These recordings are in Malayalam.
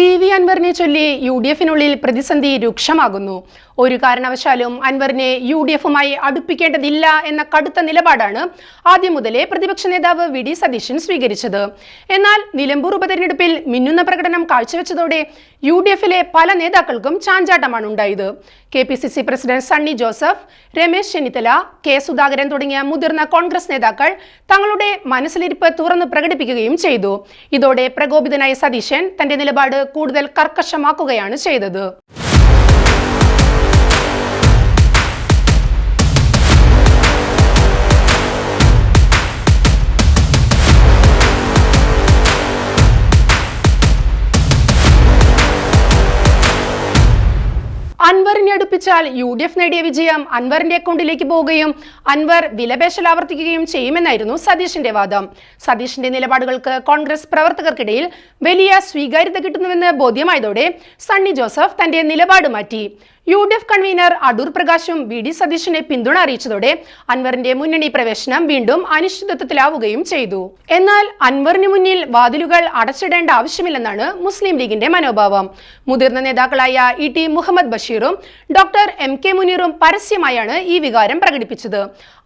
പി വി അൻവറിനെ ചൊല്ലി യു ഡി എഫിനുള്ളിൽ പ്രതിസന്ധി രൂക്ഷമാകുന്നു. ഒരു കാരണവശാലും അൻവറിനെ യു ഡി എഫുമായി അടുപ്പിക്കേണ്ടതില്ല എന്ന കടുത്ത നിലപാടാണ് ആദ്യം മുതലേ പ്രതിപക്ഷ നേതാവ് വി ഡി സതീശൻ സ്വീകരിച്ചത്. എന്നാൽ നിലമ്പൂർ ഉപതെരഞ്ഞെടുപ്പിൽ മിന്നുന്ന പ്രകടനം കാഴ്ചവെച്ചതോടെ യു ഡി എഫിലെ പല നേതാക്കൾക്കും ചാഞ്ചാട്ടമാണ് ഉണ്ടായത്. K P C C president Sunny Joseph Ramesh Chennithala K Sudhakaran തുടങ്ങിയ മുതിർന്ന കോൺഗ്രസ് നേതാക്കൾ തങ്ങളുടെ മനസ്സിലിരിപ്പ് തുറന്നു പ്രകടിപ്പിക്കുകയും ചെയ്തു. ഇതോടെ പ്രകോപിതനായ സതീശൻ തന്റെ നിലപാട് കൂടുതൽ കർക്കശമാക്കുകയാണ് ചെയ്തത്. അൻവറിനെ അടുപ്പിച്ചാൽ യു ഡി എഫ് നേടിയ വിജയം അൻവറിന്റെ അക്കൗണ്ടിലേക്ക് പോവുകയും അൻവർ വിലപേശൽ ആവർത്തിക്കുകയും ചെയ്യുമെന്നായിരുന്നു സതീഷിന്റെ വാദം. സതീഷിന്റെ നിലപാടുകൾക്ക് കോൺഗ്രസ് പ്രവർത്തകർക്കിടയിൽ വലിയ സ്വീകാര്യത കിട്ടുന്നുവെന്ന് ബോധ്യമായതോടെ സണ്ണി ജോസഫ് തന്റെ നിലപാട് മാറ്റി. U D F convener Adoor പ്രകാശും V D സതീശനെ പിന്തുണ അറിയിച്ചതോടെ അൻവറിന്റെ മുന്നണി പ്രവേശനം വീണ്ടും അനിശ്ചിതത്വത്തിലാവുകയും ചെയ്തു. എന്നാൽ അൻവറിന് മുന്നിൽ വാതിലുകൾ അടച്ചിടേണ്ട ആവശ്യമില്ലെന്നാണ് മുസ്ലിം ലീഗിന്റെ മനോഭാവം. മുതിർന്ന നേതാക്കളായ ഇ ടി മുഹമ്മദ് ബഷീറും ഡോക്ടർ എം കെ മുനീറും പരസ്യമായാണ് ഈ വികാരം പ്രകടിപ്പിച്ചത്.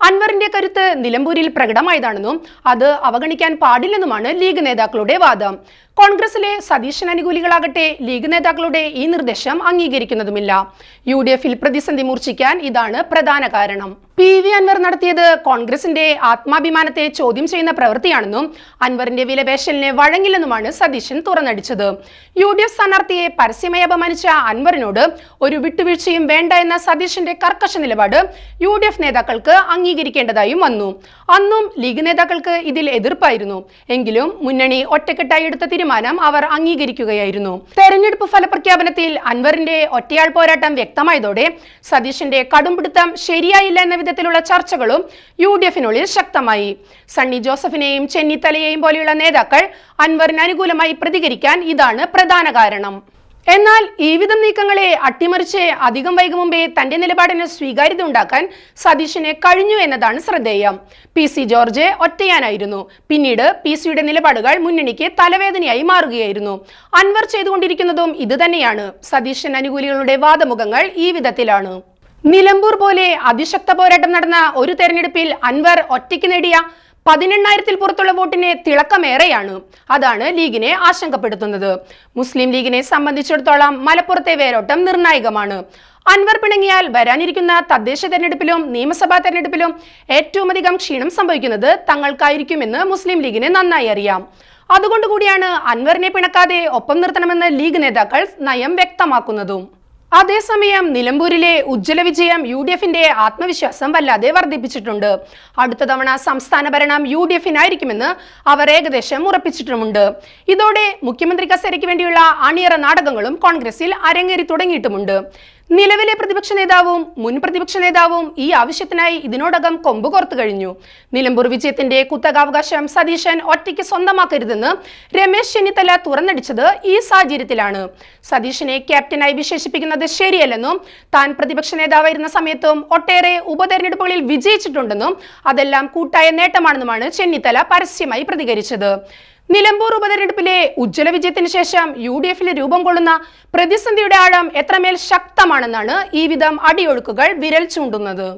അൻവറിന്റെ കരുത്ത് നിലമ്പൂരിൽ പ്രകടമായതാണെന്നും അത് അവഗണിക്കാൻ പാടില്ലെന്നുമാണ് ലീഗ് നേതാക്കളുടെ വാദം. കോൺഗ്രസിലെ സതീശൻ അനുകൂലികളാകട്ടെ ലീഗ് നേതാക്കളുടെ ഈ നിർദ്ദേശം അംഗീകരിക്കുന്നതുമില്ല. യു പ്രതിസന്ധി മൂർച്ഛിക്കാൻ ഇതാണ് പ്രധാന കാരണം. പി വി അൻവർ നടത്തിയത് കോൺഗ്രസിന്റെ ആത്മാഭിമാനത്തെ ചോദ്യം ചെയ്യുന്ന പ്രവൃത്തിയാണെന്നും അൻവറിന്റെ വിലപേശലിനെ വഴങ്ങില്ലെന്നുമാണ് സതീശൻ തുറന്നടിച്ചത്. യു ഡി എഫ് സ്ഥാനാർത്ഥിയെ പരസ്യമായി അപമാനിച്ച അൻവറിനോട് ഒരു വിട്ടുവീഴ്ചയും വേണ്ട എന്ന സതീശന്റെ കർക്കശ നിലപാട് യു ഡി എഫ് നേതാക്കൾക്ക് അംഗീകരിക്കേണ്ടതായും വന്നു. അന്നും ലീഗ് നേതാക്കൾക്ക് ഇതിൽ എതിർപ്പായിരുന്നു. എങ്കിലും മുന്നണി ഒറ്റക്കെട്ടായി എടുത്ത തീരുമാനം അവർ അംഗീകരിക്കുകയായിരുന്നു. തെരഞ്ഞെടുപ്പ് ഫലപ്രഖ്യാപനത്തിൽ അൻവറിന്റെ ഒറ്റയാൾ പോരാട്ടം വ്യക്തമായതോടെ സതീശന്റെ കടുംപിടുത്തം ശരിയായില്ല എന്ന വിധത്തിലുള്ള ചർച്ചകളും യു ഡി എഫിനുള്ളിൽ ശക്തമായി. സണ്ണി ജോസഫിനെയും ചെന്നിത്തലയെയും പോലെയുള്ള നേതാക്കൾ അൻവറിന് അനുകൂലമായി പ്രതികരിക്കാൻ ഇതാണ് പ്രധാന കാരണം. എന്നാൽ ഈ വിധം നീക്കങ്ങളെ അട്ടിമറിച്ച് അധികം വൈകും മുമ്പേ തന്റെ നിലപാടിന് സ്വീകാര്യത ഉണ്ടാക്കാൻ സതീഷിന് കഴിഞ്ഞു എന്നതാണ് ശ്രദ്ധേയം. പി സി ജോർജ് ഒറ്റയാനായിരുന്നു. പിന്നീട് പി സിയുടെ നിലപാടുകൾ മുന്നണിക്ക് തലവേദനയായി മാറുകയായിരുന്നു. അൻവർ ചെയ്തുകൊണ്ടിരിക്കുന്നതും ഇതുതന്നെയാണ്. സതീശൻ അനുകൂലികളുടെ വാദമുഖങ്ങൾ ഈ വിധത്തിലാണ്. നിലമ്പൂർ പോലെ അതിശക്ത പോരാട്ടം നടന്ന ഒരു തെരഞ്ഞെടുപ്പിൽ അൻവർ ഒറ്റയ്ക്ക് നേടിയ പതിനെണ്ണായിരത്തിൽ പുറത്തുള്ള വോട്ടിന് തിളക്കമേറെയാണ്. അതാണ് ലീഗിനെ ആശങ്കപ്പെടുത്തുന്നത്. മുസ്ലിം ലീഗിനെ സംബന്ധിച്ചിടത്തോളം മലപ്പുറത്തെ വേരോട്ടം നിർണായകമാണ്. അൻവർ പിണങ്ങിയാൽ വരാനിരിക്കുന്ന തദ്ദേശ തെരഞ്ഞെടുപ്പിലും നിയമസഭാ തെരഞ്ഞെടുപ്പിലും ഏറ്റവും അധികം ക്ഷീണം സംഭവിക്കുന്നത് തങ്ങൾക്കായിരിക്കുമെന്ന് മുസ്ലിം ലീഗിനെ നന്നായി അറിയാം. അതുകൊണ്ടുകൂടിയാണ് അൻവറിനെ പിണക്കാതെ ഒപ്പം നിർത്തണമെന്ന് ലീഗ് നേതാക്കൾ നയം വ്യക്തമാക്കുന്നതും. അതേസമയം നിലമ്പൂരിലെ ഉജ്ജ്വല വിജയം യു ഡി എഫിന്റെ ആത്മവിശ്വാസം വല്ലാതെ വർദ്ധിപ്പിച്ചിട്ടുണ്ട്. അടുത്ത തവണ സംസ്ഥാന ഭരണം യു ഡി എഫിനായിരിക്കുമെന്ന് അവർ ഏകദേശം ഉറപ്പിച്ചിട്ടുമുണ്ട്. ഇതോടെ മുഖ്യമന്ത്രി കസേരയ്ക്ക് വേണ്ടിയുള്ള അണിയറ നാടകങ്ങളും കോൺഗ്രസിൽ അരങ്ങേറി തുടങ്ങിയിട്ടുമുണ്ട്. നിലവിലെ പ്രതിപക്ഷ നേതാവും മുൻ പ്രതിപക്ഷ നേതാവും ഈ ആവശ്യത്തിനായി ഇതിനോടകം കൊമ്പ് കോർത്തു കഴിഞ്ഞു. നിലമ്പൂർ വിജയത്തിന്റെ കുത്തകാവകാശം സതീശൻ ഒറ്റയ്ക്ക് സ്വന്തമാക്കരുതെന്ന് രമേശ് ചെന്നിത്തല തുറന്നടിച്ചത് ഈ സാഹചര്യത്തിലാണ്. സതീശനെ ക്യാപ്റ്റനായി വിശേഷിപ്പിക്കുന്നത് ശരിയല്ലെന്നും താൻ പ്രതിപക്ഷ നേതാവായിരുന്ന സമയത്തും ഒട്ടേറെ ഉപതെരഞ്ഞെടുപ്പുകളിൽ വിജയിച്ചിട്ടുണ്ടെന്നും അതെല്ലാം കൂട്ടായ നേട്ടമാണെന്നുമാണ് ചെന്നിത്തല പരസ്യമായി പ്രതികരിച്ചത്. നിലമ്പൂർ ഉപതെരഞ്ഞെടുപ്പിലെ ഉജ്ജ്വല വിജയത്തിന് ശേഷം യു ഡി എഫിൽ രൂപം കൊള്ളുന്ന പ്രതിസന്ധിയുടെ ആഴം എത്രമേൽ ശക്തമാണെന്നാണ് ഈ വിധം അടിയൊഴുക്കുകൾ വിരൽ ചൂണ്ടുന്നത്.